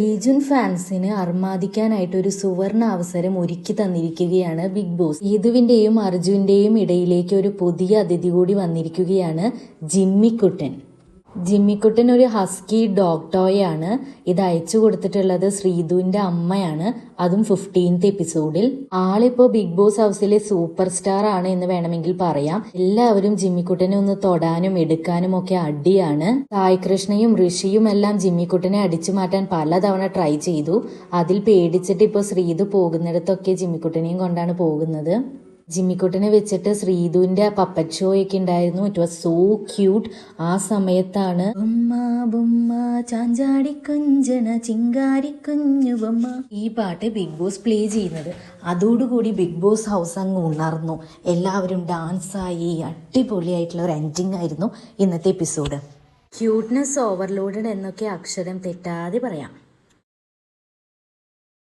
ലീജുൻ ഫാൻസിന് അർമാദിക്കാനായിട്ട് ഒരു സുവർണ അവസരം ഒരുക്കി തന്നിരിക്കുകയാണ് ബിഗ് ബോസ്. യദുവിന്റെയും അർജുന്റെയും ഇടയിലേക്ക് ഒരു പുതിയ അതിഥി കൂടി വന്നിരിക്കുകയാണ് ജിമ്മിക്കുട്ടൻ ജിമ്മിക്കുട്ടൻ ഒരു ഹസ്കി ഡോഗ് ടോയ് ആണ് ഇത് അയച്ചു കൊടുത്തിട്ടുള്ളത് ശ്രീധുവിന്റെ അമ്മയാണ്. അതും ഫിഫ്റ്റീൻത്ത് എപ്പിസോഡിൽ ആളിപ്പോ ബിഗ് ബോസ് ഹൗസിലെ സൂപ്പർ സ്റ്റാർ ആണ് എന്ന് വേണമെങ്കിൽ പറയാം. എല്ലാവരും ജിമ്മിക്കുട്ടനെ ഒന്ന് തൊടാനും എടുക്കാനും ഒക്കെ അടിയാണ്. സായി കൃഷ്ണയും ഋഷിയും എല്ലാം ജിമ്മിക്കുട്ടനെ അടിച്ചു മാറ്റാൻ പലതവണ ട്രൈ ചെയ്തു. അതിൽ പേടിച്ചിട്ട് ഇപ്പോൾ ശ്രീധു പോകുന്നിടത്തൊക്കെ ജിമ്മിക്കുട്ടനെയും കൊണ്ടാണ് പോകുന്നത്. ജിമ്മിക്കുട്ടനെ വെച്ചിട്ട് ശ്രീധുവിന്റെ പപ്പറ്റ് ഷോ ഒക്കെ ഉണ്ടായിരുന്നു. ഇറ്റ് വാസ് സോ ക്യൂട്ട് ആ സമയത്താണ് ചിങ്കാരി കുഞ്ഞു ബൊമ്മ. ഈ പാട്ട് ബിഗ് ബോസ് പ്ലേ ചെയ്യുന്നത്. അതോടുകൂടി ബിഗ് ബോസ് ഹൗസ് അങ്ങ് ഉണർന്നു. എല്ലാവരും ഡാൻസായി അടിപൊളിയായിട്ടുള്ള ഒരു എൻഡിങ് ആയിരുന്നു ഇന്നത്തെ എപ്പിസോഡ് ക്യൂട്ട്നെസ് ഓവർലോഡഡ് എന്നൊക്കെ അക്ഷരം തെറ്റാതെ പറയാം.